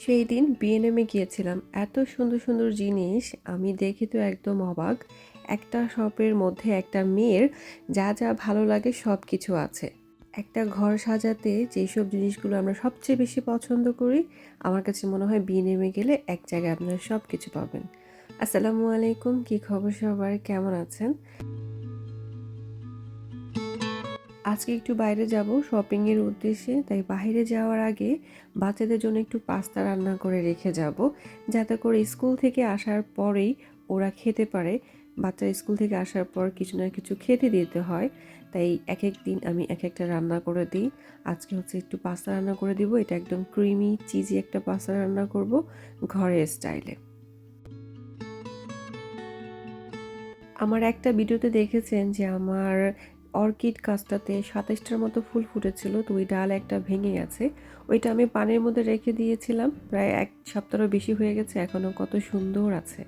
সেই দিন বিএনএমে গিয়েছিলাম। এত সুন্দর সুন্দর জিনিস, আমি দেখে তো একদম অবাক। একটা শপের মধ্যে একটা মেয়ের যা যা ভালো লাগে সব কিছু আছে। একটা ঘর সাজাতে যেসব জিনিসগুলো আমরা সবচেয়ে বেশি পছন্দ করি, আমার কাছে মনে হয় বিএনএমে গেলে এক জায়গায় আপনারা সব কিছু পাবেন। আসসালামু আলাইকুম, কি খবর সবার? কেমন আছেন? আজকে একটু বাইরে যাব শপিং এর উদ্দেশ্যে, তাই বাইরে যাওয়ার আগে বাচ্চাদের জন্য একটু পাস্তা রান্না করে রেখে যাব, যাতে করে স্কুল থেকে আসার পরেই ওরা খেতে পারে। বাচ্চা স্কুল থেকে আসার পর কিছু না কিছু খেতে দিতে হয়, তাই এক এক দিন আমি এক একটা রান্না করে দিই। আজকে হচ্ছে একটু পাস্তা রান্না করে দিব, এটা একদম ক্রিমি, চিজি একটা পাস্তা রান্না করব ঘরের স্টাইলে। আমার একটা ভিডিওতে দেখেছেন যে আমার অর্কিড গাছটাতে সাতাশটার মতো ফুল ফুটেছিল দুই ডাল একটা ভেঙে গেছে। ওইটা আমি পানের মধ্যে রেখে দিয়েছিলাম, প্রায় এক সপ্তাহ বেশি হয়ে গেছে, এখনও কত সুন্দর আছে।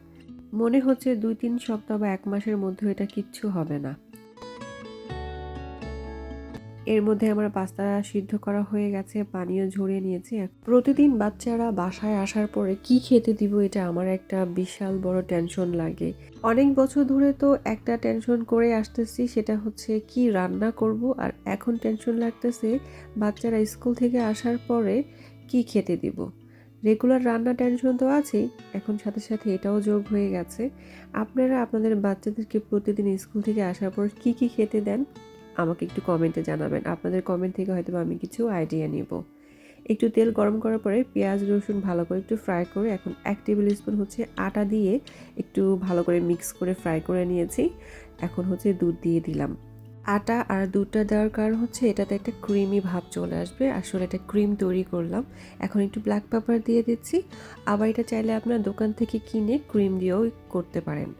মনে হচ্ছে দুই তিন সপ্তাহ বা এক মাসের মধ্যে এটা কিচ্ছু হবে না। এর মধ্যে আমার পাস্তা সিদ্ধ করা হয়ে গেছে, পানীয় ঝরিয়ে নিয়েছি। প্রতিদিন বাচ্চারা বাসায় আসার পরে কি খেতে দিব এটা আমার একটা বিশাল বড় টেনশন লাগে। অনেক বছর ধরে তো একটা টেনশন করে আসতেছি, সেটা হচ্ছে কি রান্না করব আর এখন টেনশন লাগতেছে বাচ্চারা স্কুল থেকে আসার পরে কি খেতে দিব। রেগুলার রান্না টেনশন তো আছেই এখন সাথে সাথে এটাও যোগ হয়ে গেছে। আপনারা আপনাদের বাচ্চাদেরকে প্রতিদিন স্কুল থেকে আসার পর কি কি খেতে দেন? আমাকে একটু কমেন্টে জানাবেন। আপনাদের কমেন্ট থেকে হয়তো আমি কিছু আইডিয়া নিব। একটু তেল গরম করার পরে পেঁয়াজ, রসুন ভালো করে একটু ফ্রাই করে এখন এক টেবিল স্পুন হচ্ছে আটা দিয়ে একটু ভালো করে মিক্স করে ফ্রাই করে নিয়েছি। এখন হচ্ছে দুধ দিয়ে দিলাম। আটা আর দুধটা দেওয়ার কারণ হচ্ছে এটাতে একটা ক্রিমি ভাব চলে আসবে। আসলে একটা ক্রিম তৈরি করলাম। এখন একটু ব্ল্যাক পেপার দিয়ে দিচ্ছি। আবার এটা চাইলে আপনার দোকান থেকে কিনে ক্রিম দিয়েও করতে পারেন।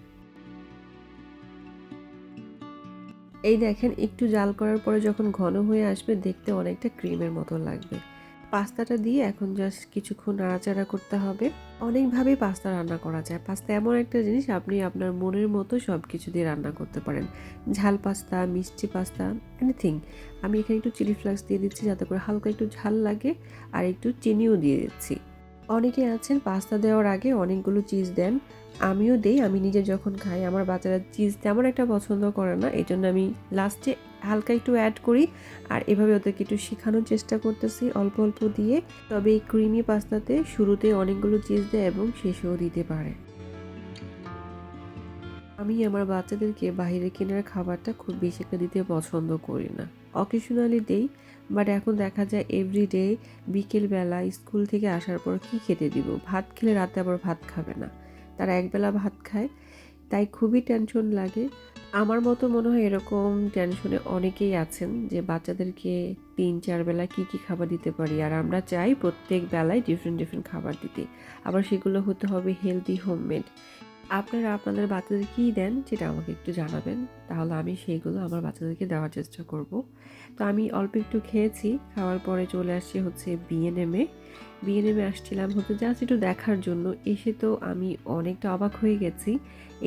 এই দেখেন, একটু জাল করার পরে যখন ঘন হয়ে আসবে, দেখতে অনেকটা ক্রিমের মতো লাগবে। পাস্তাটা দিয়ে এখন জাস্ট কিছুক্ষণ নাড়াচাড়া করতে হবে। অনেকভাবেই পাস্তা রান্না করা যায়। পাস্তা এমন একটা জিনিস, আপনি আপনার মনের মতো সব কিছু দিয়ে রান্না করতে পারেন। ঝাল পাস্তা, মিষ্টি পাস্তা এনিথিং আমি এখানে একটু চিলি ফ্লাক্স দিয়ে দিচ্ছি, যাতে করে হালকা একটু ঝাল লাগে, আর একটু চিনিও দিয়ে দিচ্ছি। অনেকে আছেন পাস্তা দেওয়ার আগে অনেকগুলো চিজ দেন। আমিও দেই, আমি নিজে যখন খাই, আমার বাচ্চারা চিজ তেমন একটা পছন্দ করে না এই জন্য আমি লাস্টে হালকা একটু অ্যাড করি। আর এভাবে ওদেরকে একটু শেখানোর চেষ্টা করতেছি, অল্প অল্প দিয়ে। তবে এই ক্রিমি পাস্তাতে শুরুতে অনেকগুলো চিজ দেয় এবং শেষেও দিতে পারে। আমি আমার বাচ্চাদেরকে বাইরে কেনার খাবারটা খুব বেশি একটা দিতে পছন্দ করি না। অকেশনালি দেই বাট এখন দেখা যায় এভরিডে বিকেলবেলা, স্কুল থেকে আসার পর কি খেতে দিব? ভাত খেলে রাতে আবার ভাত খাবে না। তারা একবেলা ভাত খায়, তাই খুবই টেনশন লাগে। আমার মতো মনে হয় এরকম টেনশনে অনেকেই আছেন যে বাচ্চাদেরকে তিন, চার বেলা কি কি খাবার দিতে পারি? আর আমরা চাই প্রত্যেক বেলায় ডিফারেন্ট ডিফারেন্ট খাবার দিতে। আবার সেগুলো হতে হবে হেলদি হোমমেড আপনারা আপনাদের বাচ্চাদের কী দেন সেটা আমাকে একটু জানাবেন, তাহলে আমি সেইগুলো আমার বাচ্চাদেরকে দেওয়ার চেষ্টা করব। তো আমি অল্প একটু খেয়েছি, খাওয়ার পরে চলে আসছি হচ্ছে বিএনএমে বিএনএমে আসছিলাম হচ্ছে জাস্ট একটু দেখার জন্য, এসে তো আমি অনেকটা অবাক হয়ে গেছি।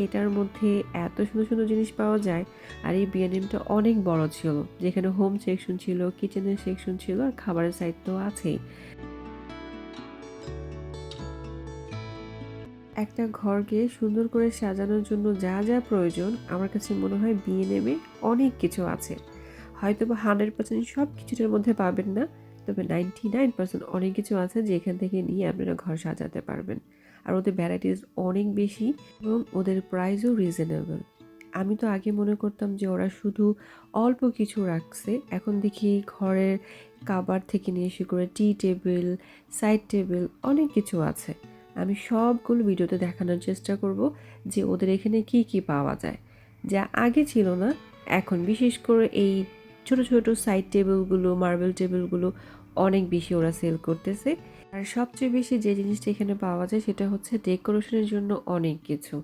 এটার মধ্যে এত সুন্দর সুন্দর জিনিস পাওয়া যায়, আর এই বিএনএমটা অনেক বড় ছিল। যেখানে হোম সেকশন ছিল কিচেনের সেকশন ছিল, আর খাবারের সাইড তো আছেই। একটা ঘরকে সুন্দর করে সাজানোর জন্য যা যা প্রয়োজন, আমার কাছে মনে হয় বিয়ে বিএনএমে অনেক কিছু আছে। হয়তো বা হান্ড্রেড পার্সেন্ট সব কিছুটার মধ্যে পাবেন না, তবে নাইনটি নাইন পার্সেন্ট অনেক কিছু আছে যেখান থেকে নিয়ে আপনারা ঘর সাজাতে পারবেন। আর ওদের ভ্যারাইটিস অনেক বেশি এবং ওদের প্রাইসও রিজনেবল আমি তো আগে মনে করতাম যে ওরা শুধু অল্প কিছু রাখছে, এখন দেখি ঘরের কাবার থেকে নিয়ে শুরু করে টি টেবিল সাইড টেবিল অনেক কিছু আছে। আমি সবগুলো ভিডিওতে দেখানোর চেষ্টা করব যে ওদের এখানে কি কি পাওয়া যায়। যা আগে ছিল না, এখন বিশেষ করে এই ছোট ছোট সাইড টেবিলগুলো মার্বেল টেবিলগুলো অনেক বেশি ওরা সেল করতেছে। আর সবচেয়ে বেশি যে জিনিসটা এখানে পাওয়া যায় সেটা হচ্ছে ডেকোরেশনের জন্য অনেক কিছু।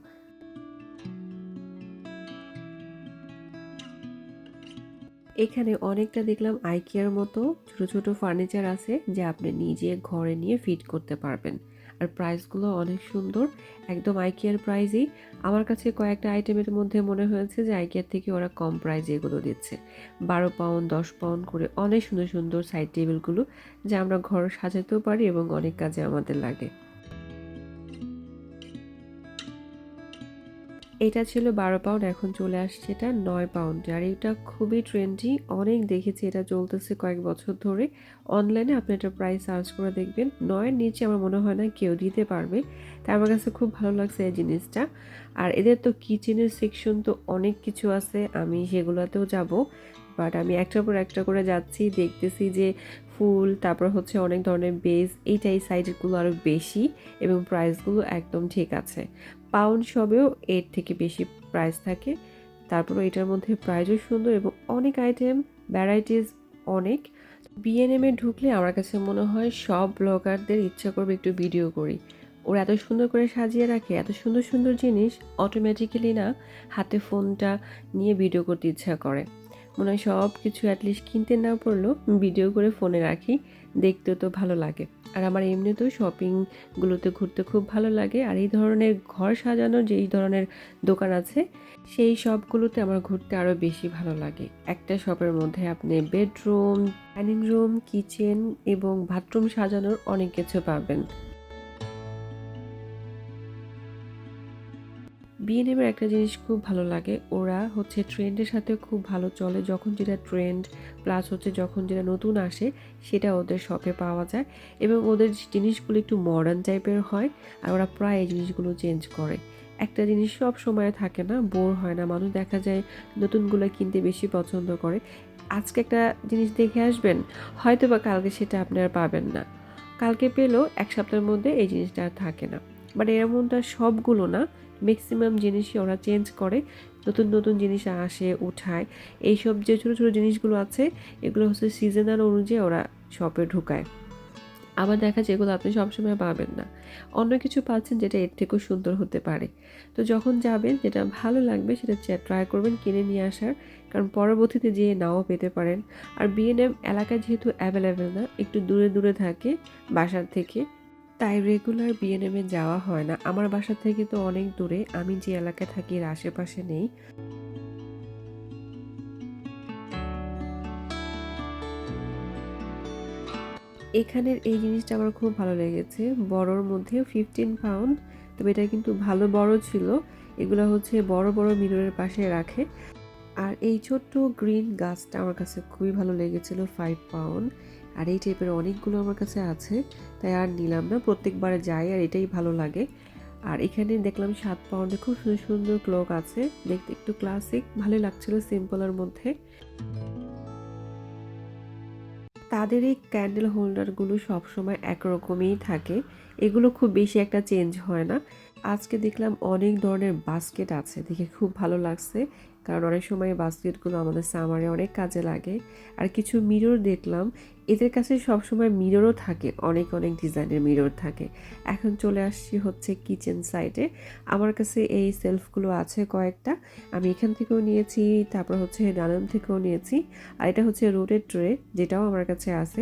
এখানে অনেকটা দেখলাম আইকিয়ার মতো ছোট ছোট ফার্নিচার আছে যা আপনি নিজে ঘরে নিয়ে ফিট করতে পারবেন। আর প্রাইসগুলো অনেক সুন্দর, একদম আইকিয়ার প্রাইজেই আমার কাছে কয়েকটা আইটেমের মধ্যে মনে হয়েছে যে আইকিয়ার থেকে ওরা কম প্রাইজে এগুলো দিচ্ছে। বারো পাউন্ড দশ পাউন্ড করে অনেক সুন্দর সুন্দর সাইড টেবিলগুলো যা আমরা ঘর সাজাতেও পারি এবং অনেক কাজে আমাদের লাগে। এটা ছিল বারো পাউন্ড এখন চলে আসছে এটা নয় পাউন্ড আর এটা খুবই ট্রেন্ডি অনেক দেখেছি এটা চলতেছে কয়েক বছর ধরে। অনলাইনে আপনি এটা প্রাইস সার্চ করে দেখবেন। নয়ের নিচে আমার মনে হয় না কেউ দিতে পারবে। তাই আমার কাছে খুব ভালো লাগছে এই জিনিসটা। আর এদের তো কিচেনের সেকশন তো অনেক কিছু আছে, আমি সেগুলোতেও যাব। বাট আমি একটার পর একটা করে যাচ্ছি, দেখতেছি যে ফুল, তারপর হচ্ছে অনেক ধরনের বেস এইটা এই সাইডেরগুলো আরও বেশি এবং প্রাইসগুলো একদম ঠিক আছে। পাউন্ড সবেও এর থেকে বেশি প্রাইস থাকে। তারপরে এটার মধ্যে প্রাইজও সুন্দর এবং অনেক আইটেম ভ্যারাইটিস অনেক। বিএনএম এ ঢুকলে আমার কাছে মনে হয় সব ব্লগারদের ইচ্ছা করবে একটু ভিডিও করি। ওরা এত সুন্দর করে সাজিয়ে রাখে, এত সুন্দর সুন্দর জিনিস অটোমেটিক্যালি না হাতে ফোনটা নিয়ে ভিডিও করতে ইচ্ছা করে। মনে হয় সব কিছু অ্যাটলিস্ট কিনতে না পড়লেও ভিডিও করে ফোনে রাখি। দেখতেও তো ভালো লাগে। আর আমার এমনিতেও শপিংগুলোতে ঘুরতে খুব ভালো লাগে। আর এই ধরনের ঘর সাজানোর যেই ধরনের দোকান আছে, সেই সবগুলোতে আমার ঘুরতে আরও বেশি ভালো লাগে। একটা শপের মধ্যে আপনি বেডরুম ডাইনিং রুম কিচেন এবং বাথরুম সাজানোর অনেক কিছু পাবেন। বিএনএমের একটা জিনিস খুব ভালো লাগে। ওরা হচ্ছে ট্রেন্ডের সাথে খুব ভালো চলে। যখন যেটা ট্রেন্ড প্লাস হচ্ছে যখন যেটা নতুন আসে, সেটা ওদের শপে পাওয়া যায় এবং ওদের জিনিসগুলো একটু মডার্ন টাইপের হয় আর ওরা প্রায় এই জিনিসগুলো চেঞ্জ করে। একটা জিনিস সব সময় থাকে না বোর হয় না। মানুষ দেখা যায় নতুনগুলো কিনতে বেশি পছন্দ করে। আজকে একটা জিনিস দেখে আসবেন হয়তো বা কালকে সেটা আপনি আর পাবেন না। কালকে পেলেও এক সপ্তাহের মধ্যে এই জিনিসটা আর থাকে না। বাট এরকমটা সবগুলো না ম্যাক্সিমাম জিনিসই ওরা চেঞ্জ করে, নতুন নতুন জিনিস আসে, উঠায়। এইসব যে ছোটো ছোটো জিনিসগুলো আছে, এগুলো হচ্ছে সিজনাল অনুযায়ী ওরা শপে ঢুকায়। আবার দেখা যায় এগুলো আপনি সবসময় পাবেন না। অন্য কিছু পাচ্ছেন যেটা এর থেকেও সুন্দর হতে পারে। তো যখন যাবেন, যেটা ভালো লাগবে সেটা ট্রাই করবেন কিনে নিয়ে আসার। কারণ পরবর্তীতে যেয়ে নাও পেতে পারেন। আর বিএনএম এলাকায় যেহেতু অ্যাভেলেবেল না, একটু দূরে দূরে থাকে, বাসার থেকে। তাই রেগুলার বিএনএমে যাওয়া হয় না। আমার বাসা থেকে তো অনেক দূরে, আমি যে এলাকায় থাকি এর আশেপাশে নেই। এখানের এই জিনিসটা আমার খুব ভালো লেগেছে। বড়র মধ্যে ফিফটিন পাউন্ড তবে এটা কিন্তু ভালো বড় ছিল। এগুলো হচ্ছে বড় বড় মিররের পাশে রাখে। আর এই ছোট্ট গ্রিন গাছটা আমার কাছে খুবই ভালো লেগেছিল ফাইভ পাউন্ড আর এই টাইপের অনেকগুলো আমার কাছে আছে, তাই আর নিলাম না। প্রত্যেকবার যাই আর এটাই ভালো লাগে। আর এখানে দেখলাম সাত পাউন্ডে খুব সুন্দর সুন্দর ক্লক আছে। দেখতে একটু ক্লাসিক ভালোই লাগছিল সিম্পলের মধ্যে। তাদের এই ক্যান্ডেল হোল্ডারগুলো সবসময় একরকমই থাকে। এগুলো খুব বেশি একটা চেঞ্জ হয় না। আজকে দেখলাম অনেক ধরনের বাস্কেট আছে, দেখে খুব ভালো লাগছে। কারণ অনেক সময় বাস্কেটগুলো আমাদের সামারে অনেক কাজে লাগে। আর কিছু মিরর দেখলাম, এদের কাছে সবসময় মিররও থাকে, অনেক অনেক ডিজাইনের মিরর থাকে। এখন চলে আসছি হচ্ছে কিচেন সাইডে আমার কাছে এই সেলফগুলো আছে কয়েকটা, আমি এখান থেকেও নিয়েছি, তারপর হচ্ছে ডানাম থেকেও নিয়েছি। আর এটা হচ্ছে রোডের ট্রে যেটাও আমার কাছে আছে।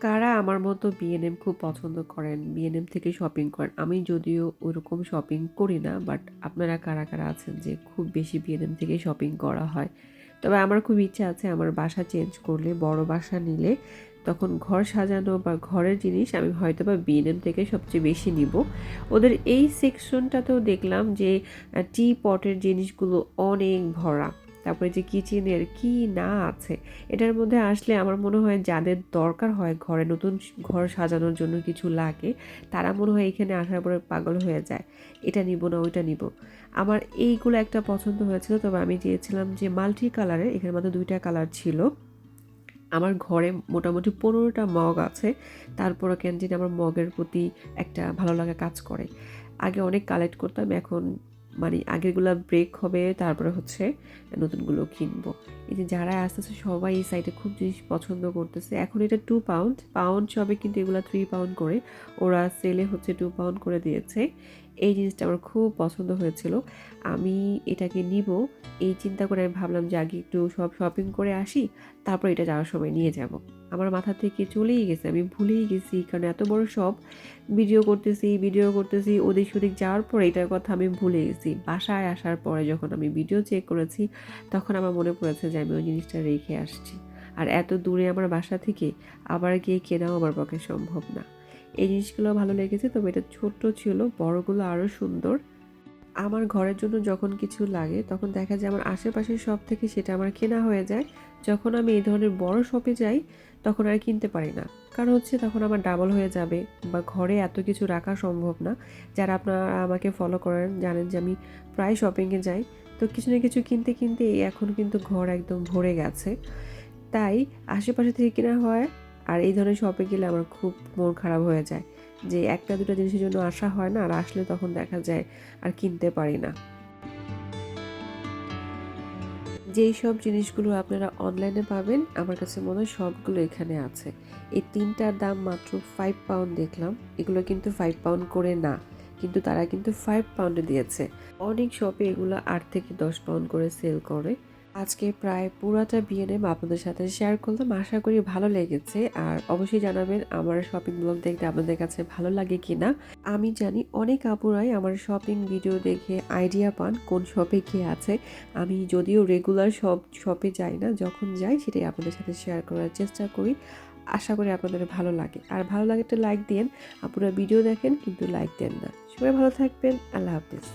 কারা আমার মতো বিএনএম খুব পছন্দ করেন? বিএনএম থেকে শপিং করেন। আমি যদিও ওরকম শপিং করি না বাট আপনারা কারা কারা আছেন যে খুব বেশি বিএনএম থেকে শপিং করা হয়? তবে আমার খুব ইচ্ছা আছে আমার বাসা চেঞ্জ করলে, বড় বাসা নিলে তখন ঘর সাজানো বা ঘরের জিনিস আমি হয়তো বা বিএনএম থেকে সবচেয়ে বেশি নিব। ওদের এই সেকশনটাতেও দেখলাম যে টি পটের জিনিসগুলো অনেক ভরা। তারপরে যে কিচেনের কি না আছে, এটার মধ্যে আসলে আমার মনে হয় যাদের দরকার হয় ঘরে নতুন ঘর সাজানোর জন্য কিছু লাগে, তারা মনে হয় এখানে আসার পরে পাগল হয়ে যায়। এটা নিব না, ওইটা নিব। আমার এইগুলো একটা পছন্দ হয়েছিল, তবে আমি চেয়েছিলাম যে মাল্টি কালারের এখানে মধ্যে দুইটা কালার ছিল। আমার ঘরে মোটামুটি পনেরোটা মগ আছে তারপরও ক্যান্টিন আমার মগের প্রতি একটা ভালো লাগা কাজ করে। আগে অনেক কালেক্ট করতাম, এখন মানে আগেরগুলো ব্রেক হবে, তারপরে হচ্ছে নতুনগুলো কিনবো। এই যে যারা আসতেছে সবাই এই সাইডে খুব জিনিস পছন্দ করতেছে। এখন এটা টু পাউন্ড পাউন্ড সবে কিন্তু এগুলো থ্রি পাউন্ড করে। ওরা সেলে হচ্ছে টু পাউন্ড করে দিয়েছে। এই জিনিসটা আমার খুব পছন্দ হয়েছিল। আমি এটাকে নিব। এই চিন্তা করে আমি ভাবলাম যে আগে একটু সব শপিং করে আসি, তারপর এটা যাওয়ার সময় নিয়ে যাব। আমার মাথা থেকে চলেই গেছে। আমি ভুলেই গেছি, কারণ এত বড় সব ভিডিও করতেছি ভিডিও করতেছি, ওদিক সদিক যাওয়ার পরে এটার কথা আমি ভুলে গেছি। বাসায় আসার পরে যখন আমি ভিডিও চেক করেছি, তখন আমার মনে পড়েছে যে আমি ওই জিনিসটা রেখে আসছি। আর এত দূরে আমার বাসা থেকে আবার গিয়ে কেনাও আমার পক্ষে সম্ভব না। এই জিনিসগুলো ভালো লেগেছে, তবে এটা ছোট্ট ছিল, বড়গুলো আরও সুন্দর। আমার ঘরের জন্য যখন কিছু লাগে, তখন দেখা যায় আমার আশেপাশের সব থেকে সেটা আমার কেনা হয়ে যায়। যখন আমি এই ধরনের বড় শপে যাই তখন আর কিনতে পারি না। কারণ হচ্ছে তখন আমার ডাবল হয়ে যাবে বা ঘরে এত কিছু রাখা সম্ভব না। যারা আপনারা আমাকে ফলো করেন জানেন যে আমি প্রায় শপিংয়ে যাই। তো কিছু না কিছু কিনতে কিনতে এই এখন কিন্তু ঘর একদম ভরে গেছে। তাই আশেপাশে থেকে কেনা হয় আর এই ধরনের শপে গেলে আমার খুব মন খারাপ হয়ে যায়। যে একটা দুটো জিনিসের জন্য আসা হয় না আর আসলে তখন দেখা যায় আর কিনতে পারি না। যেই সব জিনিসগুলো আপনারা অনলাইনে পাবেন, আমার কাছে মনে হয় সবগুলো এখানে আছে। এই তিনটার দাম মাত্র ফাইভ পাউন্ড দেখলাম। এগুলো কিন্তু ফাইভ পাউন্ড করে না, কিন্তু তারা কিন্তু ফাইভ পাউন্ডে দিয়েছে। অনেক শপে এগুলো আট থেকে দশ পাউন্ড করে সেল করে। আজকে প্রায় পুরাটা বিএনএম আপনাদের সাথে শেয়ার করলাম। আশা করি ভালো লেগেছে। আর অবশ্যই জানাবেন আমার শপিং ব্লগ দেখতে আপনাদের কাছে ভালো লাগে কি না আমি জানি অনেক আপুরাই আমার শপিং ভিডিও দেখে আইডিয়া পান কোন শপে কি আছে। আমি যদিও রেগুলার সব শপে যাই না, যখন যাই সেটাই আপনাদের সাথে শেয়ার করার চেষ্টা করি। আশা করি আপনাদের ভালো লাগে। আর ভালো লাগে একটা লাইক দিন আপনারা ভিডিও দেখেন, কিন্তু লাইক দেন না। সবাই ভালো থাকবেন। আল্লাহ হাফিজ।